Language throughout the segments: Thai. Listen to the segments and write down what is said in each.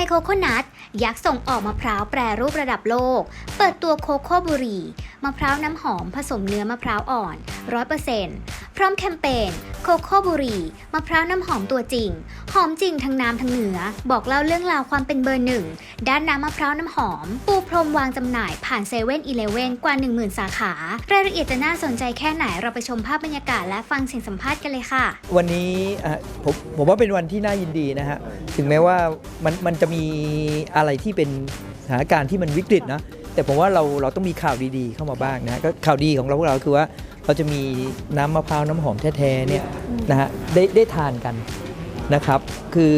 ยโคโคนัทยักษ์ส่งออกมะพร้าวแปรรูประดับโลก เปิดตัวโคโค่บุรีมะพร้าวน้ำหอมผสมเนื้อมะพร้าวอ่อน 100%พร้อมแคมเปญโคโค่บุรีมะพร้าวน้ำหอมตัวจริง หอมจริงทั้งน้ำทั้งเนื้อ บอกเล่าเรื่องราวความเป็นเบอร์หนึ่ง ด้านน้ำมะพร้าวน้ำหอม ปูพรมวางจำหน่ายผ่านเซเว่นอีเลเว่นกว่า 10,000 สาขา รายละเอียดจะน่าสนใจแค่ไหนเราไปชมภาพบรรยากาศและฟังเสียงสัมภาษณ์กันเลยค่ะ วันนี้อะผมผมว่าเป็นวันที่น่ายินดีนะฮะ ถึงแม้ว่ามันมันจะมีอะไรที่เป็นสถานการณ์ที่มันวิกฤตนะแต่ผมว่าเราเราต้องมีข่าวดีๆเข้ามาบ้างนะฮะก็ข่าวดีของเราพวกเราคือว่าเราจะมีน้ำมะพร้าวน้ำหอมแท้ๆเนี่ยนะฮะได้ได้ทานกันนะครับ คือ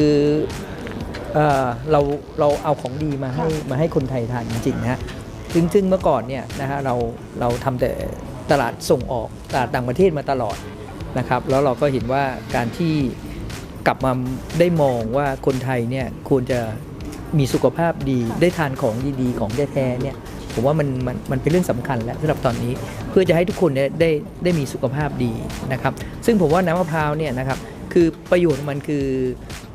เอ่อเราเราเอาของดีมาให้มาให้คนไทยทานจริงๆนะฮะซึ่งซึ่งเมื่อก่อนเนี่ยนะฮะเราเราทำแต่ตลาดส่งออกตลาดต่างประเทศมาตลอดนะครับ แล้วเราก็เห็นว่าการที่ กลับมาได้มองว่าคนไทยเนี่ยควรจะมีสุขภาพดีได้ทานของดีๆ ของแท้ๆเนี่ยผมว่ามันมันมันเป็นเรื่องสำคัญแล้วสำหรับตอนนี้เพื่อจะให้ทุกคนเนี่ยได้ได้มีสุขภาพดีนะครับ ซึ่งผมว่าน้ำมะพร้าวเนี่ยนะครับคือประโยชน์ของมันคือ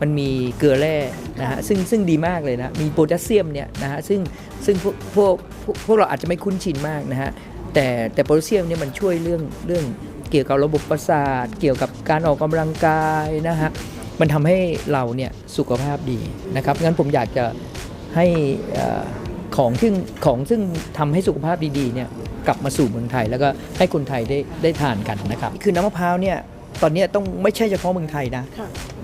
มันมีเกลือแร่นะฮะซึ่งซึ่งดีมากเลยนะมีโพแทสเซียมเนี่ยนะฮะซึ่งซึ่งพวกพวกพวกพวกเราอาจจะไม่คุ้นชินมากนะฮะแต่แต่โพแทสเซียมเนี่ยมันช่วยเรื่องเรื่องเกี่ยวกับระบบประสาท เกี่ยวกับการออกกำลังกายนะฮะ มันทำให้เราเนี่ยสุขภาพดีนะครับงั้นผมอยากจะให้เอ่อของซึ่งของซึ่งทำให้สุขภาพดีๆเนี่ยกลับมาสู่เมืองไทย แล้วก็ให้คนไทยได้ได้ทานกันนะครับคือน้ำมะพร้าวเนี่ยตอนเนี้ยต้องไม่ใช่เฉพาะเมืองไทยนะ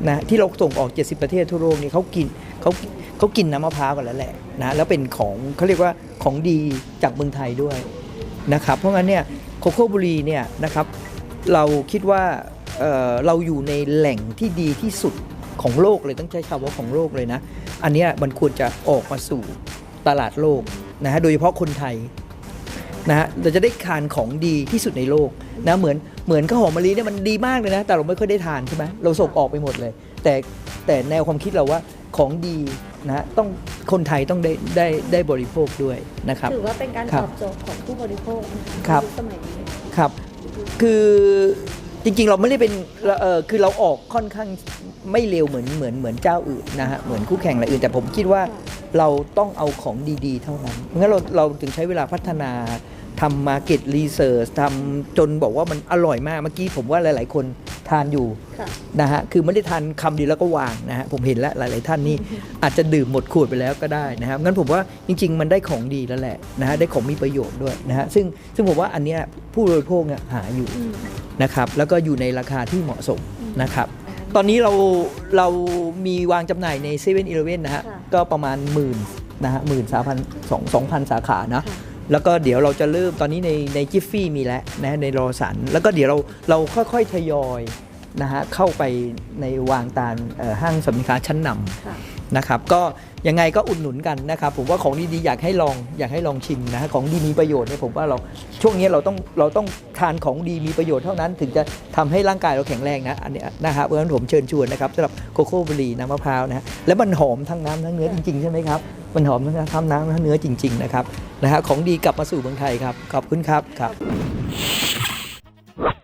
นะที่เราส่งออก 70 ประเทศทั่วโลกนี่เขากินเขาเขากินน้ำมะพร้าวกันแล้วแหละนะแล้วเป็นของเขาเรียกว่าของดีจากเมืองไทยด้วยนะครับเพราะงั้นเนี่ยโคโค่บุรีเนี่ยนะครับเราคิดว่า เอ่อเราอยู่ในแหล่งที่ดีที่สุดของโลกเลยต้องใช้คำว่าของโลกเลยนะ อันเนี้ยมันควรจะออกมาสู่ตลาดโลกนะฮะโดยเฉพาะคนไทยนะฮะเราจะได้ทานของดีที่สุดในโลกนะเหมือนเหมือนข้าวหอมมะลิเนี่ยมันดีมากเลยนะ แต่เราไม่ค่อยได้ทานใช่ไหมเราส่งออกไปหมดเลย แต่แต่แนวความคิดเราว่าของดีนะฮะต้องคนไทยต้องได้ได้ได้บริโภคด้วยนะครับถือว่าเป็นการครัตบอบโจทย์ของผู้บริโภคนะะครับในสมัยนี้ครับ คือ จริงๆ เราไม่ได้เป็นเออคือเราออกค่อนข้างไม่เร็วเหมือนเหมือนเหมือนเจ้าอื่นนะฮะเหมือนคู่แข่งรายอื่น แต่ผมคิดว่าเราต้องเอาของดีๆ เท่านั้นงั้นเราเราถึงใช้เวลาพัฒนาทำมาเก็ตรีเสิร์ชทำจนบอกว่ามันอร่อยมาก เมื่อกี้ผมว่าหลายๆ คน ทานอยู่ค่ะนะฮะคือไม่ได้ทานคำเดียวแล้วก็วางนะฮะผมเห็นแล้วหลาย ๆ ท่านนี่อาจจะดื่มหมดขวดไปแล้วก็ได้นะครับงั้นผมว่าจริง ๆ มันได้ของดีแล้วแหละนะฮะได้ของมีประโยชน์ด้วยนะฮะซึ่งซึ่งผมว่าอันเนี้ยผู้บริโภคเนี่ยหาอยู่อืมนะครับแล้วก็อยู่ในราคาที่เหมาะสมนะครับตอนนี้เราเรามีวางจำหน่ายใน7 e เ e ่ e อนะฮะค่ะก็ประมาณหมื่นนะฮะหมื่นสามพันสองสองพันสาขานะค่ะ แล้วก็เดี๋ยวเราจะเริ่มตอนนี้ในในจิฟฟี่มีแล้วนะในรอสัน แล้วก็เดี๋ยวเราเราค่อยๆทยอย นะฮะเข้าไปในวางตามเอ่อห้างสรรพสินค้าชั้นนำค่ะนะครับก็ยังไงก็อุดหนุนกันนะครับผมว่าของดีๆอยากให้ลองอยากให้ลองชิมนะฮะของดีมีประโยชน์เนี่ยผมว่าเราช่วงนี้เราต้องเราต้องทานของดีมีประโยชน์เท่านั้นถึงจะทำให้ร่างกายเราแข็งแรงนะอันเนี้ยนะครับเพราะฉะนั้นผมเชิญชวนนะครับสำหรับโกโก้บุหรี่น้ำมะพร้าวนะฮะแล้วมันหอมทั้งน้ำทั้งเนื้อจริงๆใช่ไหมครับมันหอมทั้งน้ำทั้งเนื้อจริงๆนะครับนะฮะของดีกลับมาสู่เมืองไทยครับขอบคุณครับครับ